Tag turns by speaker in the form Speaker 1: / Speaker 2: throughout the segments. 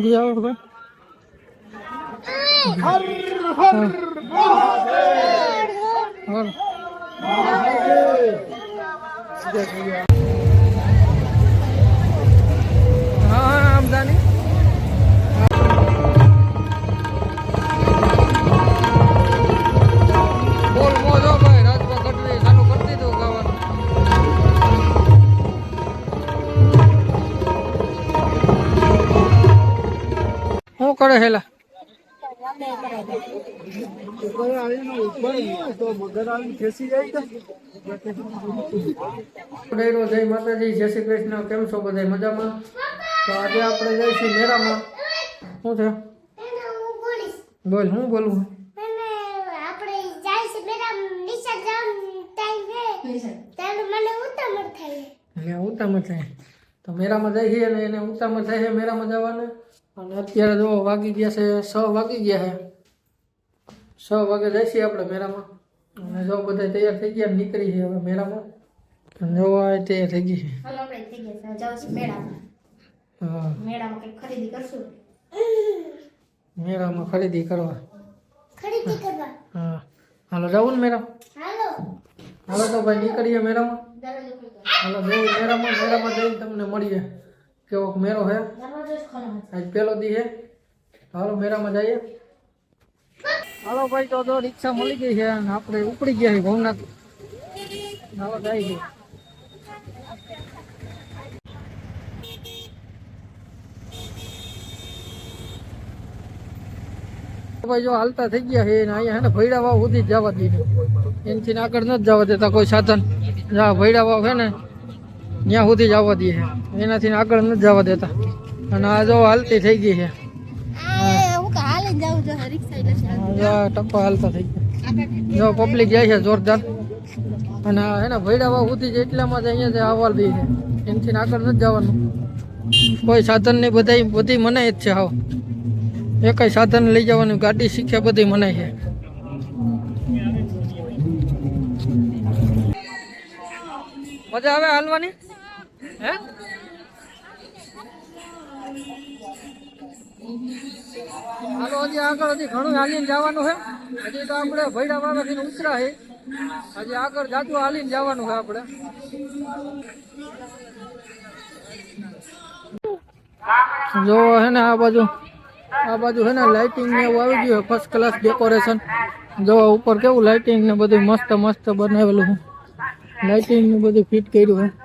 Speaker 1: hangi ya orada? Har har har. Har. હેલા
Speaker 2: જાય
Speaker 1: માતાજી, જય કૃષ્ણ. કેમ છો બધા મજામાં? તો આજે આપણે જઈશું મેળામાં. શું છે? બોલ, હું બોલું?
Speaker 3: ઉતામળ થાય.
Speaker 1: તો મેળામાં જઈએ ને એને ઉતામળ થાય છે મેળામાં જવાને. અને અત્યારે જો વાગી ગયા છે છ વાગી ગયા છે. છ વાગે જઈશું આપણે મેળામાં. અને જો બધા તૈયાર થઈ ગયા નીકળી છે હવે મેળામાં. જો આ તૈયાર થઈ ગઈ
Speaker 3: મેળામાં. ખરીદી
Speaker 1: કરવા. હા. હાલો જવું ને મેળા
Speaker 3: હાલો.
Speaker 1: તો ભાઈ નીકળીએ મેળામાં. હાલો જવું મેળામાં. મેળામાં જઈને તમને મળીએ. કેવો મેળો
Speaker 3: ખોલો
Speaker 1: આજ પેલો દી હે? હાલો મેળામાં જઈએ. હાલો ભાઈ તો જો રિક્ષા મળી ગઈ છે અને આપણે ઉપડી ગયા છે ભવનાથ. હાલો જાય છે. ભાઈ જો હાલતા થઈ ગયા છે ને અહીંયા હે ને ભૈડા વાવ સુધી જવા દઈએ એનાથી આગળ નથી જવા દેતા કોઈ સાધન. જા ભૈડા વાવ છે ને ત્યાં સુધી જ આવવા દઈએ. છે એનાથી આગળ નથી જવા દેતા. અને આ જો હાલતી થઈ ગઈ છે. ટપ્પા હાલતા થઈ ગયા. જો પબ્લિક જાય છે જોરદાર. અને એના ભૈડા વાવ સુધી જ એટલામાં જ અહીંયા જે આવવા દઈએ છે. એનાથી આગળ નથી જવાનું. કોઈ સાધન નહીં બધા બધી મનાય જ છે હાવ. એકાય સાધન લઈ જવાનું ગાડી શીખ્યા બધી મનાય છે. મજા આવે હાલવાની? જો હે ને આ બાજુ આ બાજુ હે ને લાઇટિંગ ને એવું આવી ગયું ફર્સ્ટ ક્લાસ ડેકોરેશન જો ઉપર કેવું લાઇટિંગ ને બધું મસ્ત મસ્ત બનાવેલું છે લાઇટિંગ ને બધું ફિટ કર્યું છે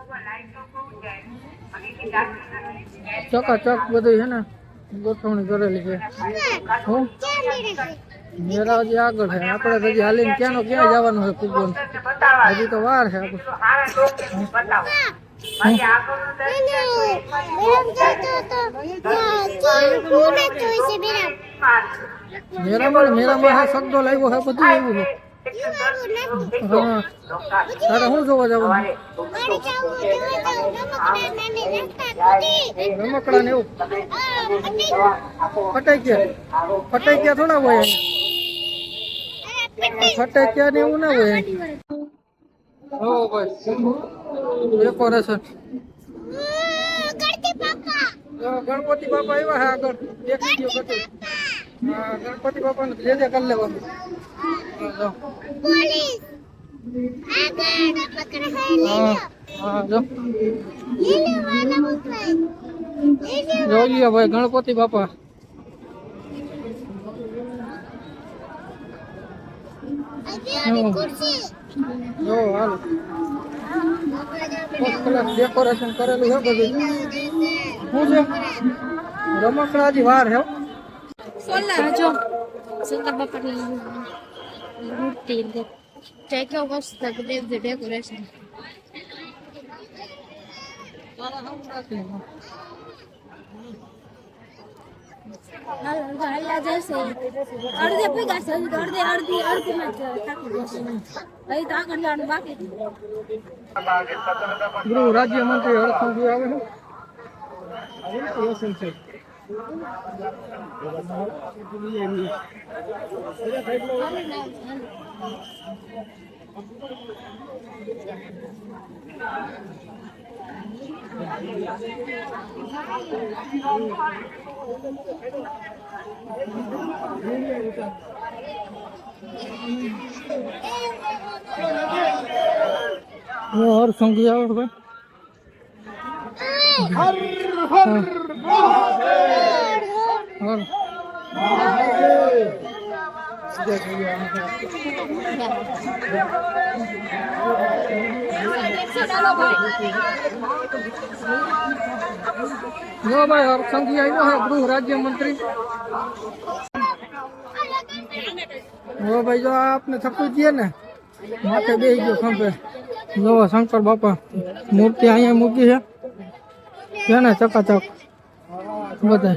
Speaker 1: ચકાચક બધું છે ને ગોઠવણી કરેલી છે. હું મેરા હજી આગળ છે. આપણે તો હજી હાલીને ક્યાંનો ક્યાં જવાનું છે ફૂટબોલ હજી તો વાર છે આપણે મેરામાં મેરામાં હા શબ્દો લાવ્યો છે બધું એવું છે. હા. તારે શું જોવા જવાનું રમકડા ને એવું? ફટાઈ ગયા? ફટાઈ ગયા થોડા હોય ફટાઈ ગયા. ને એવું ના હોય હો ભાઈ. ડેકોરેશન ગણપતિ બાપા. એવા હા આગળ. એક વીડિયો હા ગણપતિ બાપાને જે જે કરી લેવાનું. જોઈ લ્યો ભાઈ ગણપતિ બાપા. જો હાલ. ડેકોરેશન કરેલું છે બધું. શું છે? રમકડા હજી વાર છે હો.
Speaker 3: સોલા જો. સોલા બાપાની મૂર્તિ કેવું મસ્ત ડેકોરેશન હાલ હાલા જશે અડધે ભેગા છે અડધે અડધી અડધી માં અહીં તો આગળ જવાનું બાકી.
Speaker 1: ગૃહ રાજ્યમંત્રી હર્ષંઘવી આવે છે છે और संग गया और भाई
Speaker 2: हर हर
Speaker 1: महादेव જો ભાઈ હરસંઘી આવ્યો છે ગૃહ રાજ્ય મંત્રી જો ભાઈ જો આ આપને થકું દઈએ ને માથે બેસી ગયો ખંભે જો શંકર બાપા મૂર્તિ અહીંયા મૂકી છે છે ને ચકાચક બધા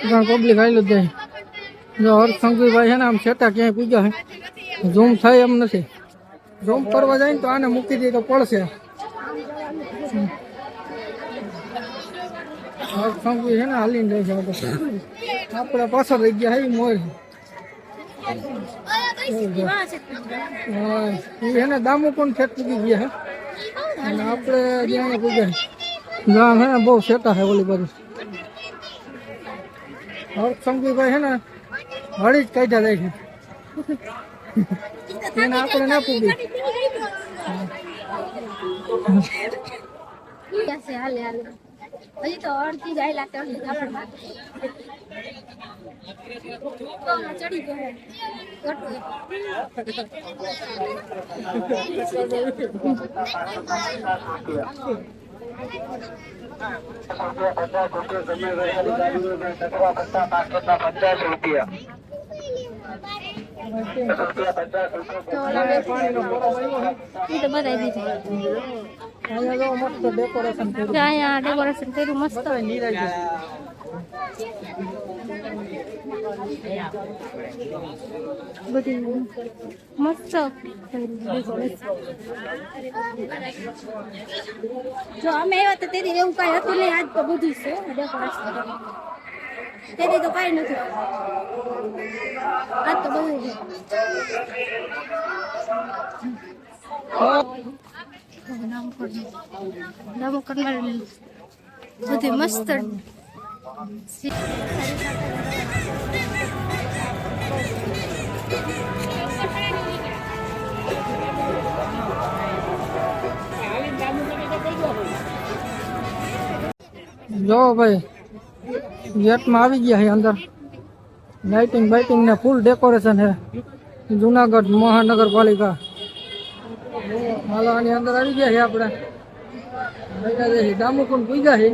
Speaker 1: ઘણા પબ્લિક આવેલું જ જાય જો હરસંઘવીભાઈ છે ને આમ છેટા ક્યાંય પૂજા છે. ઝૂમ થાય એમ નથી. ઝૂમ કરવા જાય ને તો આને મૂકી દઈએ તો પડશે. હરસંઘવી છે ને હાલીને જાય છે આપણે આપણે પાછળ રહી ગયા હે મોર. હા, ઈ એને દામુ પણ ખેત પૂગી ગયા છે અને આપણે જ્યાં પૂજા ગામ હે ને બહુ સેટા છે ઓલી બાજુ. હરસંઘવીભાઈ છે ને હળી જ કાઢ્યા જાય છે. એને આપણે ના પૂગી
Speaker 3: હાલે હાલે. હજી તો અડધી જાય લાગે અડધી ચડી ગયો? ગટુ. તો ઓલા બે ઈ તો બધાય દીધી
Speaker 1: અહીંયા જો મસ્ત ડેકોરેશન કર્યું
Speaker 3: મસ્ત બધી મસ્ત જો અમે એવા તો તેથી એવું કઈ હતું નહીં, આજ તો બધું છે તેથી તો કઈ નથી આ તો બધું બધી મસ્ત.
Speaker 1: જો ભાઈ. ગેટમાં આવી ગયા છે અંદર. લાઇટિંગ બાઇટિંગ ને ફૂલ ડેકોરેશન છે. જુનાગઢ મહાનગરપાલિકા. માલવાની અંદર આવી ગયા છે આપણે. દામુકુંડ પૂજા છે.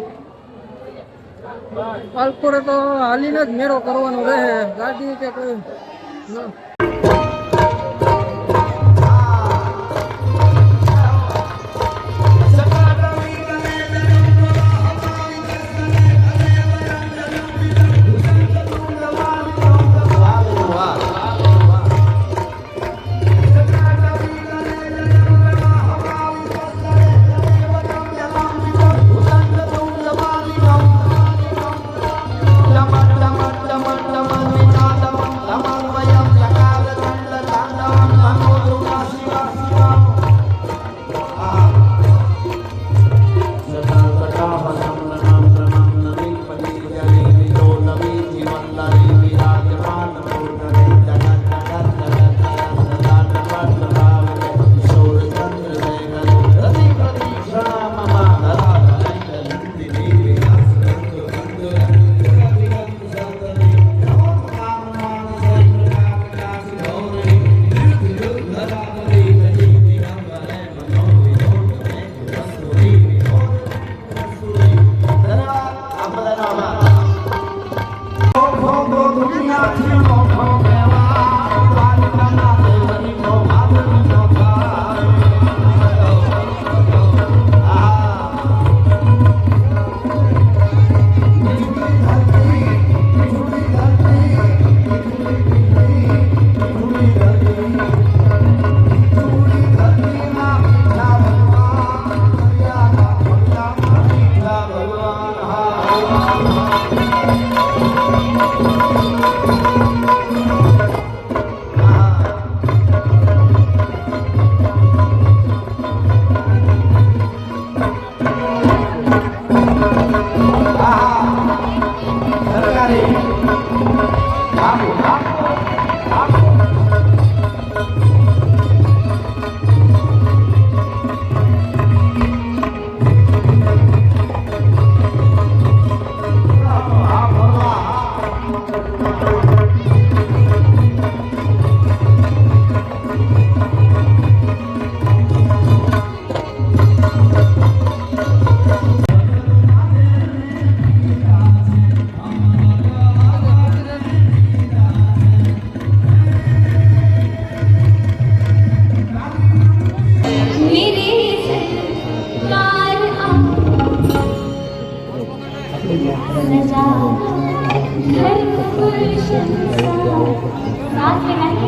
Speaker 1: પાલપુરે તો હાલીને જ મેળો કરવાનો રહે ગાડી કે કોઈ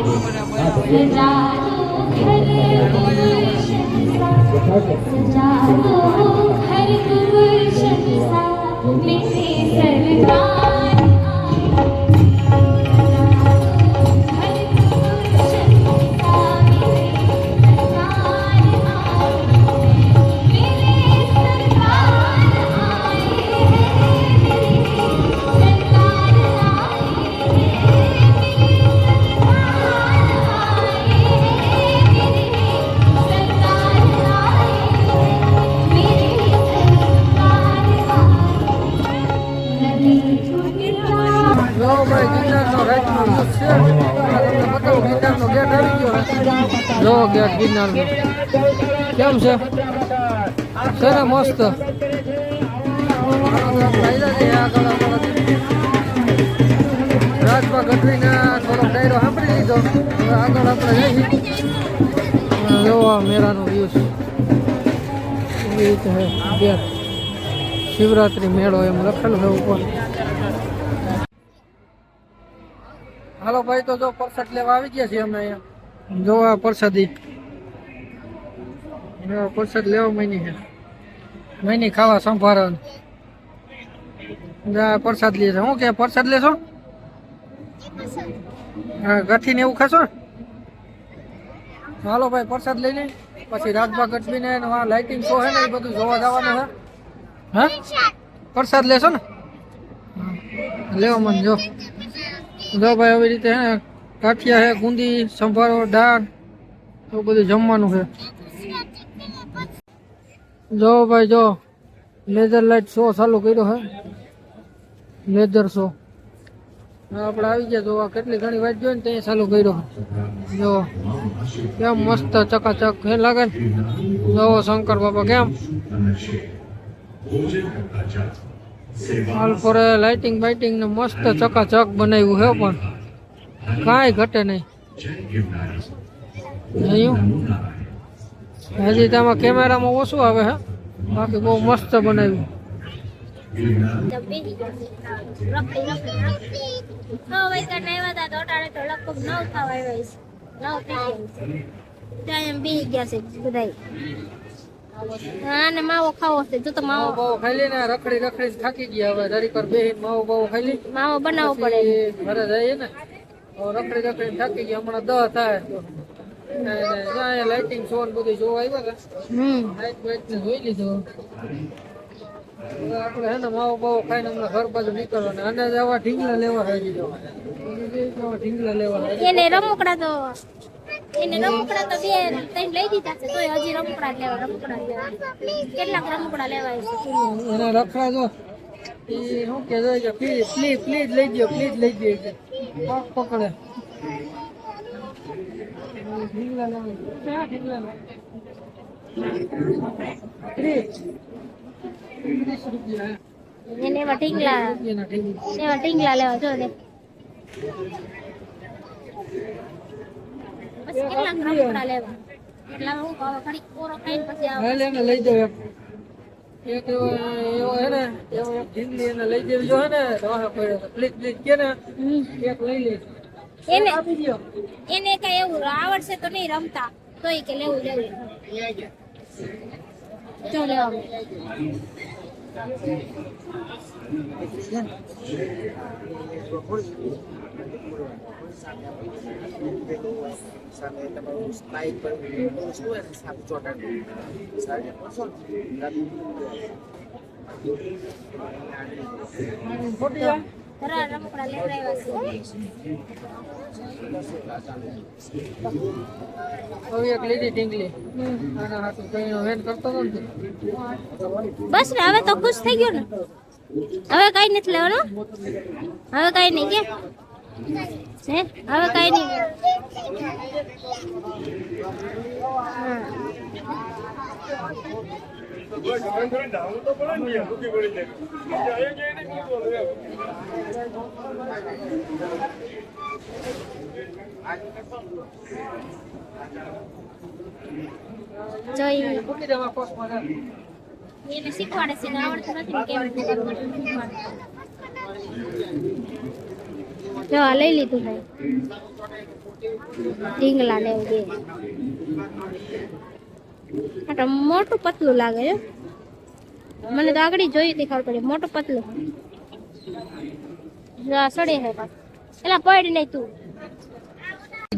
Speaker 1: જો જો, ગેટ ગિરનારનો. કેમ છે? છે ને મસ્ત. રાજભા ગઢવીને થોડોક ડાયરો સાંભળી લીધો. આગળ આપણે જઈએ. જો, આ મેળાનો વ્યૂ છે. એ છે, ગેટ. શિવરાત્રી મેળો એમ લખેલું છે ઉપર હાલો ભાઈ તો જો પ્રસાદ લેવા આવી ગયા છીએ અમે અહીંયા. જોવા પ્રસાદી પ્રસાદ લેવા મહિની મહિની ખાવા જા, પ્રસાદ લે છે શું કે પ્રસાદ લેશો? હા ગઠી ને એવું ખાશો? હાલો ભાઈ, પ્રસાદ લઈ લઈ પછી રાજભા ગઢવીને લાઇટિંગ શો છે ને એ બધું જોવા જવાનું છે. હા? પ્રસાદ લેશો ને? લેવો મને જો જો ભાઈ, આવી રીતે હે કાઠિયા છે ગુંદી, સંભારો, દાળ, એવું બધું જમવાનું છે જો ભાઈ, જો. લેધર લાઇટ શો ચાલુ કર્યો છે લેધર શો આપણે આવી ગયા જોવા કેટલી ઘણી વાત જોઈ ને ત્યાં ચાલુ કર્યો જો. કેમ મસ્ત ચકાચક હે લાગે ને? જો, શંકર બાપા કેમ? હાલ ફરે લાઇટિંગ બાઇટિંગ ને મસ્ત ચકાચક બનાવ્યું છે પણ. કાંઈ ઘટે નહીં. હજી તેમાં કેમેરામાં ઓછું આવે હે? બાકી બહુ મસ્ત બનાવ્યું.
Speaker 3: માવો ખાવો છે જો તો
Speaker 1: માવો બાવો ખાઈ લઈને રખડી રખડી થાકી ગયા હવે દરી પર બેહીને માવો બાવો ખાઈ
Speaker 3: માવો બનાવવો પડે.
Speaker 1: ઘરે જઈએ ને. રખડી રખડી થાકી ગયા. હમણાં દહ થાય. લાઇટિંગ શો ને બધું જોવા આવ્યા હતા. લાઇટ બાઇટ ને જોઈ લીધું. આપણે હે ને માવો બાવો ખાઈને હમણાં ઘર બાજુ નીકળવાના. અને આવા ઢીંગલા લેવા હજી જવા ઢીંગલા લેવા
Speaker 3: એને રમકડા તો એને રમકડા તો બે ત્રણ લઈ દીધા છે. તોય હજી રમકડા લેવા રમકડા લેવા. કેટલાક રમકડા લેવા છે.
Speaker 1: એને રખડા જો એ શું કે જો પ્લીઝ પ્લીઝ પ્લીઝ લઈ ગયો પ્લીઝ લઈ ગયો. પકડે ઢીંગલા લેવા ક્યાં ઢીંગલા લેવા? ત્રીસ ત્રીસ રૂપિયા
Speaker 3: એને એવા ઢીંગલા
Speaker 1: રૂપિયાના ઢીંગલા
Speaker 3: એવા ઢીંગલા લેવા જો દે પછી કેટલાક રમકડા લેવા એટલા હું કહું ઘડી કોરો ખાઈને પછી આવ
Speaker 1: હાલ એને લઈ જાવ એક એવો એવો હે ને એવો એક ઢીંગલી એને લઈ દેવી જો હે ને વાહ પડ્યો પ્લીઝ પ્લીઝ કે ને એક લઈ લે
Speaker 3: એને
Speaker 1: આપી દો
Speaker 3: એને કઈ એવું આવડશે તો નહીં રમતા તોય કે લેવું લેવું જો લેવા
Speaker 2: સામે તમારું સ્લાઇડ પર શું હોય ને સામે
Speaker 1: કરતો
Speaker 3: બસ ને, હવે તો ખુશ થઈ ગયો ને. હવે કઈ નથી લેવાનું. હવે કઈ નહીં કે. હે હવે કઈ નહીં એને શીખવાડે છે આવડતું નથી કેમ શીખવાડે જો આ લઈ લીધું ભાઈ. ઢીંગલા ને એવું બે તો મોટું પતલું લાગે છે. મને તો આગળ જોઈ હતી ખબર પડી મોટું પતલું. જો સડે છે એટલે પડ નહીં તું.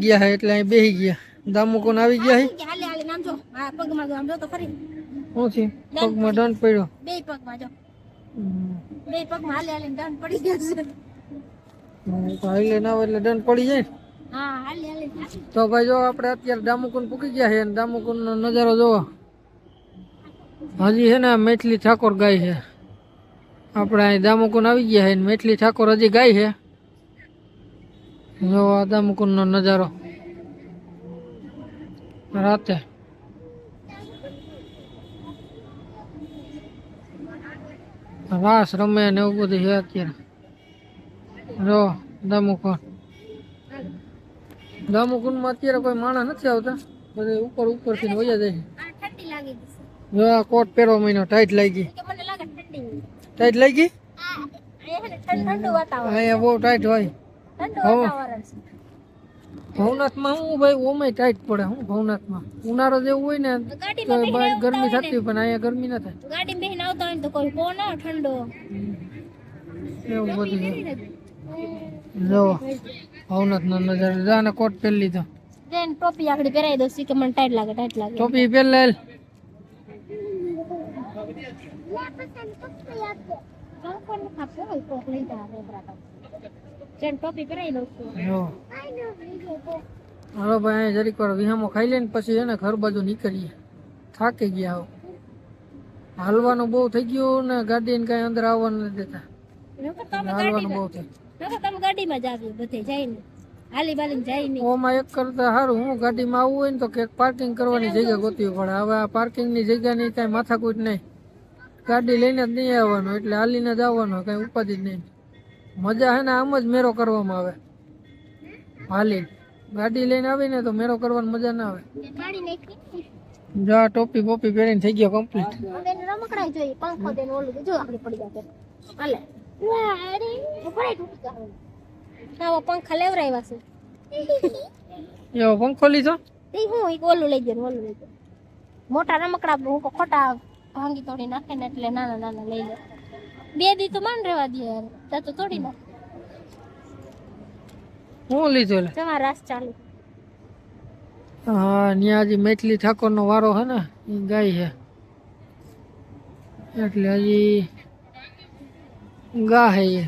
Speaker 1: ગયા હે એટલે અહીં બેહી ગયા. દામુકોન આવી ગયા હે?
Speaker 3: હાલે હાલે નામ જો. આ પગમાં જો આમ જો તો ખરી.
Speaker 1: હું છે પગમાં દંડ પડ્યો?
Speaker 3: બે પગમાં જો. બે પગમાં હાલે હાલે દંડ પડી ગયો છે.
Speaker 1: હમ, તો હાલે ના હોય એટલે દંડ પડી જાય તો ભાઈ જો આપણે અત્યારે દામુકુંડ પૂકી ગયા છે અને દામુકુંડ નો નજારો જોવો. હજી છે ને મેથલી ઠાકોર ગાય છે. આપણે અહીં દામુકુંડ આવી ગયા છે મેથલી ઠાકોર હજી ગાય છે. જો આ દામુકુંડ નો નજારો. રાતે. રાસ રમે ને એવું બધું છે અત્યારે. જો દમુકુન દામુકુંડમાં અત્યારે કોઈ માણસ નથી આવતા. બધે ઉપર ઉપરથી વયા જાય.
Speaker 3: ગઈ
Speaker 1: જો આ કોટ પહેરવા મહિનો ટાઈટ લાગી.
Speaker 3: ઠંડી
Speaker 1: ટાઈટ લાગી?
Speaker 3: ગઈ અહીંયા
Speaker 1: બહુ ટાઈટ હોય. ભવનાથમાં હું ભાઈ ઓમે ટાઈટ પડે હું ભવનાથમાં? ઉનાળો જેવું હોય ને ગરમી થતી પણ અહીંયા ગરમી ના થાય.
Speaker 3: ગાડી બેહીને આવતા હોય તો કોઈ ફોન ઠંડો.
Speaker 1: એવું બધું. જો ભવનાથ નો નજારો જાને કોટ પહેરી લીધો
Speaker 3: જઈને ટોપી આગળ પહેરાવી દો સી કે મને ટાઈટ લાગે ટાઈટ લાગે.
Speaker 1: ટોપી પહેર લે
Speaker 3: જઈને ટોપી પહેરાવી દઉં છું.
Speaker 1: જો હાલો ભાઈ અહીંયા જરીક વાર વિહામો ખાઈ લઈને પછી એને ઘર બાજુ નીકળીએ. થાકી ગયા આવો હાલવાનું બહુ થઈ ગયું ને ગાડીને કાંઈ અંદર આવવાનું નથી દેતા.
Speaker 3: નકર તમે
Speaker 1: હાલવાનું બહુ
Speaker 3: ગાડીમાં
Speaker 1: થાય
Speaker 3: તમે ગાડીમાં જ આવ્યો બધે જઈને. હાલી બાલીને જાય નહીં
Speaker 1: ઓમાં એક કરતા સારું હું ગાડીમાં આવવું હોય ને તો ક્યાંક પાર્કિંગ કરવાની જગ્યા ગોતવી પડે હવે આ પાર્કિંગની નહીં કાંઈ માથાકૂટ નહીં. ગાડી લઈને જ નહીં આવવાનું એટલે હાલીને જ આવવાનું કાંઈ ઉપાધિ જ નહીં. મજા હે ને આમ જ મેરો કરવામાં આવે. હાલી ગાડી લઈને આવીને તો મેરો કરવાની મજા ના આવે. જા ટોપી પોપી પહેરીને થઈ ગયો કમ્પ્લીટ
Speaker 3: રમકડા જોઈએ પંખો દેને ઓલું. જો આપણે પડી જાય હાલે. આવો પંખા લેવરાવ્યા છે.
Speaker 1: એવો પંખો લીધો?
Speaker 3: તે હું એક ઓલું લઈ ગયો ઓલું લઈ ગયો. મોટા રમકડા હું ખોટા ભાંગી તોડી નાખે ને એટલે નાના નાના લઈ લે. બે દી તો માન રહેવા દે યાર તો તોડી નાખે.
Speaker 1: હું લીધો લે
Speaker 3: જવા રાસ ચાલુ.
Speaker 1: હા ત્યાં હજી મેથલી ઠાકોરનો વારો હે ને એ ગાય છે એટલે હજી ગા હે એ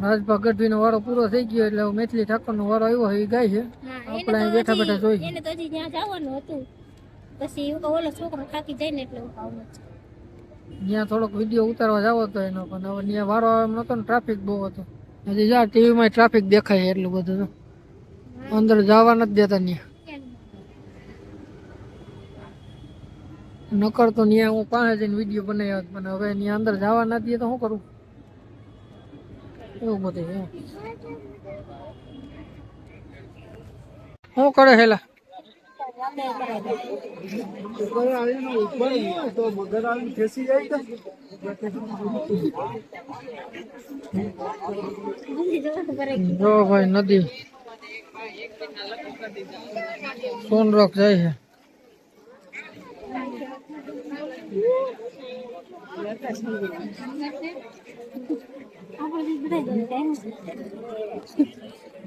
Speaker 1: રાજભા નો વારો પૂરો થઈ ગયો એટલે મેથલી ઠાકોર નો વારો આવ્યો છે એ ગાય છે આપણે અહીં બેઠા બેઠા જોઈ.
Speaker 3: એને તો હજી ત્યાં જવાનું હતું. પછી એવું ઓલો છોકરો થાકી જાય ને એટલે હું ખાવું
Speaker 1: ત્યાં થોડોક વીડિયો ઉતારવા જાવ હતો એનો પણ હવે ત્યાં વારો એમ નતો ને ટ્રાફિક બહુ હતો. હજી જા ટીવીમાં ટ્રાફિક દેખાય એટલું બધું તો. અંદર જવા નથી દેતા ત્યાં. નકર તો ત્યાં હું પાસે જઈને વીડિયો બનાવ્યો હોત, પણ હવે ત્યાં અંદર જવા ના દે તો શું કરું? એવું બધું છે શું કરે હેલા? જો ભાઈ નદી. સોનરોક જાય છે.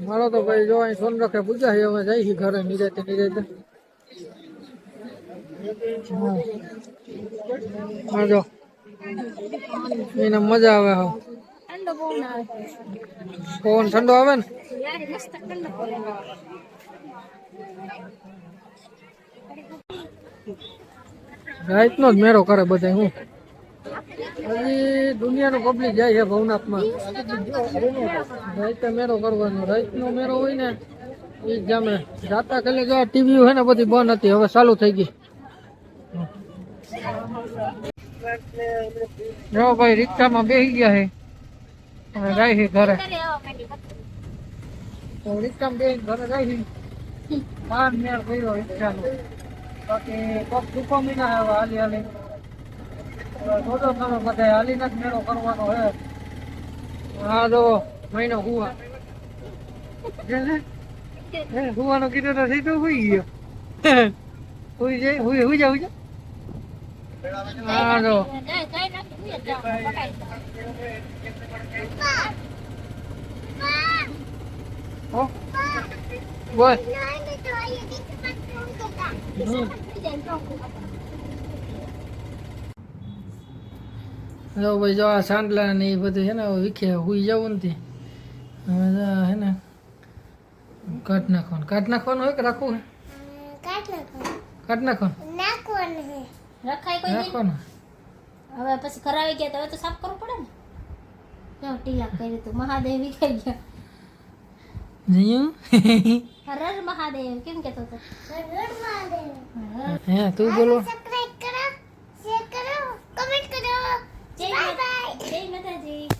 Speaker 1: મારો તો ભાઈ જો અહીં સોનરખે પૂજા છે હવે જાય ઘરે, નિરાતે નિરાતે. એને મજા આવે હા. પવન ઠંડો આવે ને?
Speaker 3: રાઈત
Speaker 1: રાતનો જ મેરો કરે બધા હું? હજી દુનિયાનું પબ્લિક જાય છે ભવનાથમાં. રાતે મેળો કરવાનો, રાતનો મેળો હોય ને, એ જામે. જાતા કલે ગયા ટીવી હોય ને, બધી બંધ હતી. હવે ચાલુ થઈ ગઈ. જો ભાઈ, રિક્ષામાં બેસી ગયા છે. અને જાય છે ઘરે. તો રિક્ષામાં બેસી ઘરે જાય છે. માન મેળ કર્યો ઈચ્છાનો બાકી પગ ટૂંકો મહિના હવે હાલી હાલી. થોડો ઘણો બધા હાલીને જ મેળો કરવાનો હે હા જો મહિનો હુવા હે હુવાનો કીધું તો સીધું હુઈ ગયો હુઈ જાય હુઈ હુઈ જા હુઈ જા હા જો
Speaker 3: કાંઈ કાંઈ નથી પકડાઈ
Speaker 1: હો બોલ જો ભાઈ જો આ સાંડલા ને એ બધું છે ને વિખે હુઈ જવું નથી હવે હે ને કાટ નાખવાનું. કાટ નાખવાનું હોય કે રાખવું કાટ કાટ નાખવાનું. નાખવાનું?
Speaker 3: રખાય કોઈ
Speaker 1: નાખવાનું
Speaker 3: હવે પછી કરાવી ગયા તો હવે તો સાફ કરવું પડે ને? જો ટીલા કર્યું તું? મહાદેવ વિખાઈ ગયા. હરર મહાદેવ કેમ કેતો હતો
Speaker 1: હે તું બોલો.
Speaker 3: સબસ્ક્રાઇબ કરો શેર કરો કમેન્ટ કરો. જય માતાજી.